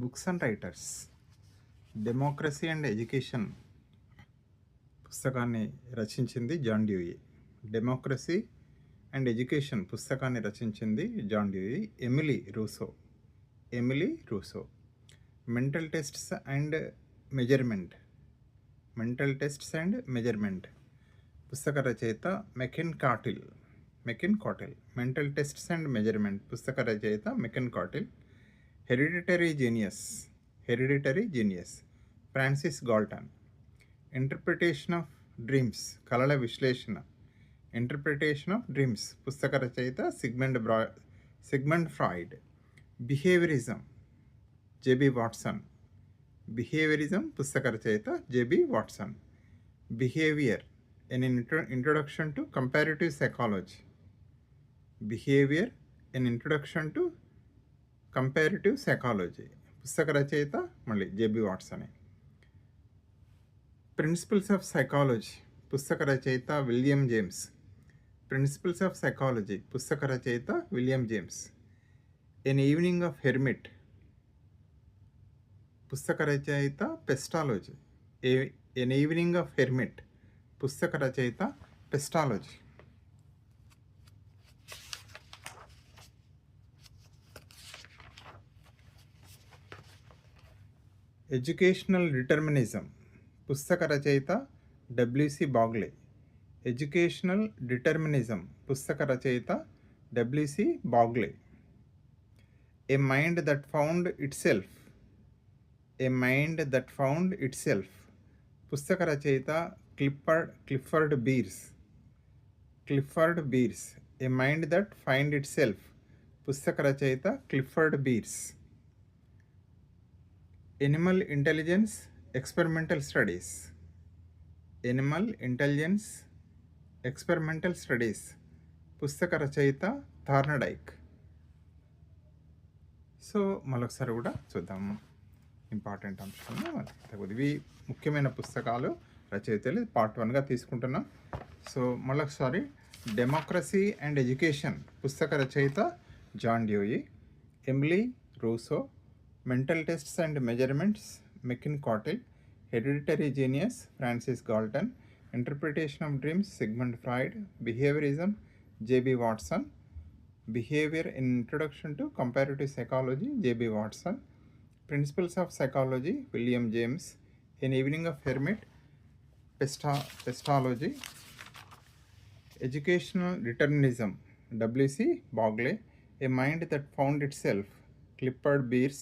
Books and writers democracy and education పుస్తకాన్ని రచించింది John Dewey. Democracy and education పుస్తకాన్ని రచించింది John Dewey. Emile Rousseau Emile Rousseau mental tests and measurement mental tests and measurement పుస్తక రచయిత McKeen Cattell McKeen Cattell mental tests and measurement పుస్తక రచయిత McKeen Cattell hereditary genius hereditary genius Francis Galton interpretation of dreams కళల విశ్లేషణ interpretation of dreams పుస్తక రచయిత Sigmund బ్రా Sigmund Freud behaviourism JB Watson behaviourism పుస్తక రచయిత JB Watson behaviour an introduction to comparative psychology behaviour an introduction to comparative psychology పుస్తక రచయిత మళ్ళీ జెబి వాట్సనే. ప్రిన్సిపల్స్ ఆఫ్ సైకాలజీ పుస్తక రచయిత William James principles of psychology పుస్తక రచయిత William James an evening of hermit పుస్తక రచయిత Pestalozzi a an evening of hermit పుస్తక రచయిత పెస్టాలజీ ఎడ్యుకేషనల్ డిటర్మినిజం పుస్తక రచయిత డబ్ల్యూసి బాగ్లే. ఎడ్యుకేషనల్ డిటర్మినిజం పుస్తక రచయిత W C Bagley. A mind that found itself a mind that found itself పుస్తక రచయిత Clifford Clifford Beers. Clifford Beers. A mind that find itself పుస్తక రచయిత Clifford Beers. Animal intelligence experimental studies animal intelligence experimental studies పుస్తక రచయిత థార్నడైక్ so మరొకసారి కూడా చూద్దాము important అంశాలు ఇవి ముఖ్యమైన పుస్తకాలు రచయితలు పార్ట్ వన్గా తీసుకుంటున్నాం. సో మరొకసారి డెమోక్రసీ అండ్ ఎడ్యుకేషన్ పుస్తక రచయిత John Dewey Emile Rousseau Mental Tests and Measurements, McKin Cottle, Hereditary Genius, Francis Galton, Interpretation of Dreams, Sigmund Freud, Behaviorism, J.B. Watson, Behavior in Introduction to Comparative Psychology, J.B. Watson, Principles of Psychology, William James, An Evening of Hermit, Pesta Pestology, Educational Determinism, W.C. Bogley, A Mind That Found Itself, Clifford Beers,